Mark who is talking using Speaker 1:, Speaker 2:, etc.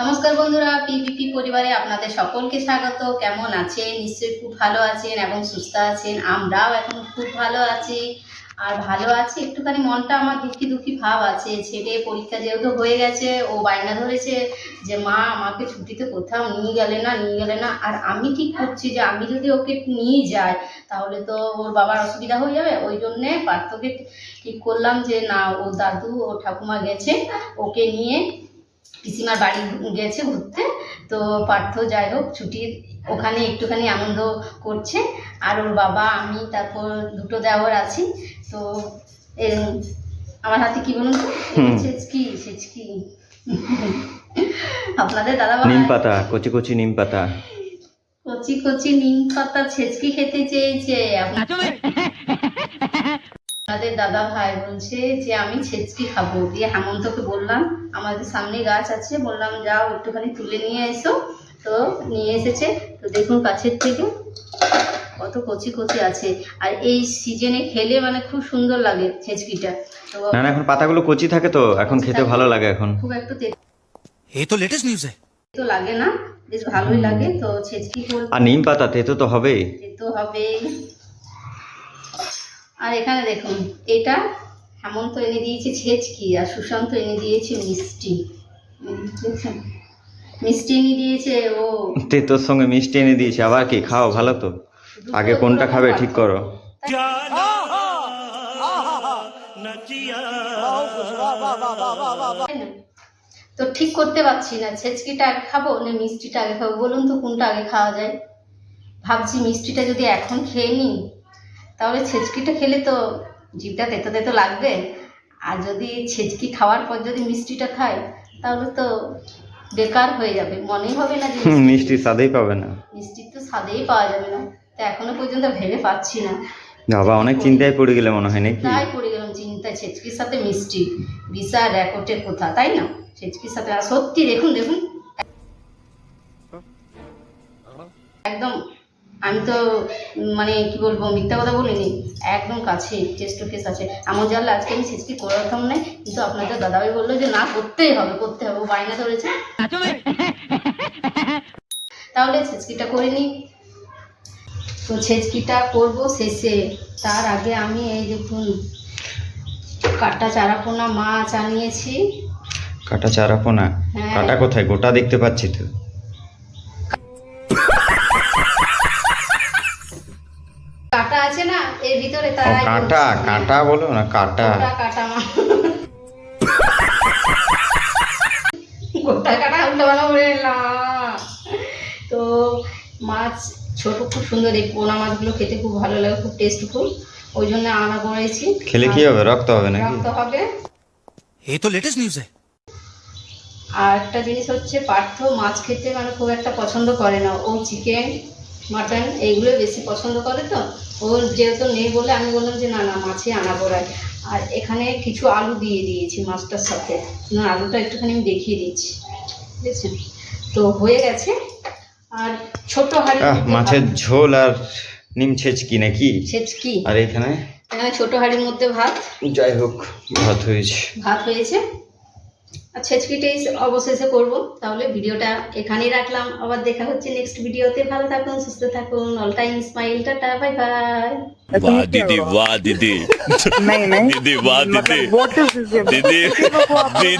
Speaker 1: নমস্কার বন্ধুরা পিপিপি পরিবারে আপনাদের সকলকে স্বাগত। কেমন আছেন? নিশ্চয়ই খুব ভালো আছেন এবং সুস্থ আছেন। আমরাও এখন খুব ভালো আছি। আর ভালো আছি? একটুখানি মনটা আমার দুঃখী দুঃখী ভাব আছে। ছেলে পরীক্ষা যেহেতু হয়ে গেছে, ও বায়না ধরেছে যে, মা, আমাকে ছুটিতে কোথাও নিয়ে গেলে না, নিয়ে গেলে না। আর আমি ঠিক করছি যে, আমি যদি ওকে নিয়ে যাই, তাহলে তো ওর বাবার অসুবিধা হয়ে যাবে। ওই জন্যে পার্থকে ঠিক করলাম যে, না, ও দাদু, ও ঠাকুমা গেছে, ওকে নিয়ে পিসিমার বাড়ি গেছে ঘুরতে তো পার্থ যাই হোক ছুটির ওখানে একটুখানি আনন্দ করছে। আর ওর বাবা আমি তারপর দুটো দেওয়ার আছি। তো আমার হাতে কি বলুন সেচকি সেচকি আপনাদের দাদা
Speaker 2: নিম পাতা কচি কচি নিম পাতা।
Speaker 1: কচি কচি নিম পাতা ছেচকি খেতে চেয়েছে। আমাদের দাদা ভাই বলছে যে আমি ছেচকি খাব। দিয়ে হেমন্তকে বললাম আমাদের সামনে গাছ আছে। বললাম যাও একটুখানি তুলে নিয়ে এসো। তো নিয়ে এসেছে। তো দেখুন কাছের থেকে কত কচি কচি আছে। আর এই সিজনে খেলে মানে খুব সুন্দর লাগে ছেচকিটা।
Speaker 2: না না এখন পাতাগুলো কচি থাকে তো এখন খেতে ভালো লাগে এখন।
Speaker 1: খুব একটু
Speaker 3: এই তো লেটেস্ট নিউজ এই
Speaker 1: তো লাগে না বেশ ভালোই লাগে। তো ছেচকি
Speaker 2: আর নিম পাতা তো তো হবেই।
Speaker 1: তো হবেই। আর এখানে দেখুন এটা হেমন্ত এনে দিয়েছে ছেচকি আর সুশান্ত এনে দিয়েছে মিষ্টি। দেখছেন মিষ্টি এনে দিয়েছে ও।
Speaker 2: তেতোর সঙ্গে মিষ্টি এনে দিয়েছে আবার কি? খাও ভালো তো। আগে কোনটা খাবে ঠিক করো।
Speaker 1: তাই না? তো ঠিক করতে পারছি না ছেচকিটা আগে খাব না মিষ্টিটা আগে খাব? বলুন তো কোনটা আগে খাওয়া যায়? ভাবছি মিষ্টিটা যদি এখন খেয়ে নিই। তাহলে ছেচকিটা খেলে তো জিভটা তেতো তেতো লাগবে। আর যদি ছেচকি খাওয়ার পর যদি মিষ্টিটা খাই তাহলে তো বেকার হয়ে যাবে। মনেই হবে না যে
Speaker 2: মিষ্টি। স্বাদেই পাবে না।
Speaker 1: মিষ্টি তো স্বাদেই পাওয়া যাবে না। তো এখনও পর্যন্ত ভেবে পাচ্ছি না।
Speaker 2: বাবা অনেক চিন্তায় পড়ে গেলে মনে হয় নাকি?
Speaker 1: তাই পড়ে গেলাম চিন্তায়। ছেচকির সাথে মিষ্টি। বিশা র্যাকটের কথা তাই না? ছেচকির সাথে আর সত্যি দেখুন দেখুন। একদম আমি তো মানে কি বলব মিথ্যা কথা বলিনি একদম কাছে টেস্ট টু কেস আছে। এমন জানলে আজকে আমি ছেচকি করতাম না কিন্তু আপনাদের দাদাভাই বলল যে না করতেই হবে করতে হবে ও বায়না ধরেছে। তাহলে ছেচকিটা করে নিই তো ছেচকিটা করব শেষে। তার আগে আমি এই দেখুন কাটা চারাপোনা মাছ আনিয়েছি
Speaker 2: কাটা চারা পোনা
Speaker 1: হ্যাঁ।
Speaker 2: কাটা কোথায়? গোটা দেখতে পাচ্ছি তো।
Speaker 1: কাটা আছে না এর ভিতরে তাই
Speaker 2: কাটা কাটা বলো না কাটা।
Speaker 1: কাটা গোটা কাটা উল্টো ভালো বলে না। তো মাছ ছোট খুব সুন্দর এই পোনা মাছগুলো খেতে খুব ভালো লাগে খুব টেস্টফুল ওই জন্য আনা করেছি।
Speaker 2: খেলে কি হবে? রক্ত হবে নাকি?
Speaker 1: রক্ত হবে।
Speaker 3: এই তো লেটেস্ট নিউজ
Speaker 1: আর একটা জিনিস হচ্ছে পার্থ মাছ খেতে মানে খুব একটা পছন্দ করে না। ও চিকেন মাটন এইগুলো বেশি পছন্দ করে তো। ও যেহেতু নেই বলে আমি বললাম যে না না মাছই আনা পড়ায় আর এখানে কিছু আলু দিয়ে দিয়েছি মাছটার সাথে। আলুটা একটুখানি আমি দেখিয়ে দিচ্ছি। বুঝেছেন? তো হয়ে গেছে। আর ছোট হাঁড়ি
Speaker 2: মাছের ঝোল আর নিম ছেচকি নাকি?
Speaker 1: ছেচকি।
Speaker 2: আর এখানে?
Speaker 1: এখানে ছোট হাঁড়ির মধ্যে ভাত।
Speaker 2: যাই হোক ভাত হয়েছে।
Speaker 1: ভাত হয়েছে। ছেচকিটাই অবশেষে করব তাহলে ভিডিওটা এখানেই রাখলাম আবার দেখা হচ্ছে নেক্সট ভিডিওতে ভালো থাকুন সুস্থ থাকুন all time smile tata bye bye
Speaker 4: वाह दीदी वाह दीदी
Speaker 5: नहीं नहीं
Speaker 4: दीदी वाह दीदी
Speaker 5: मतलब what is this
Speaker 4: दीदी दीदी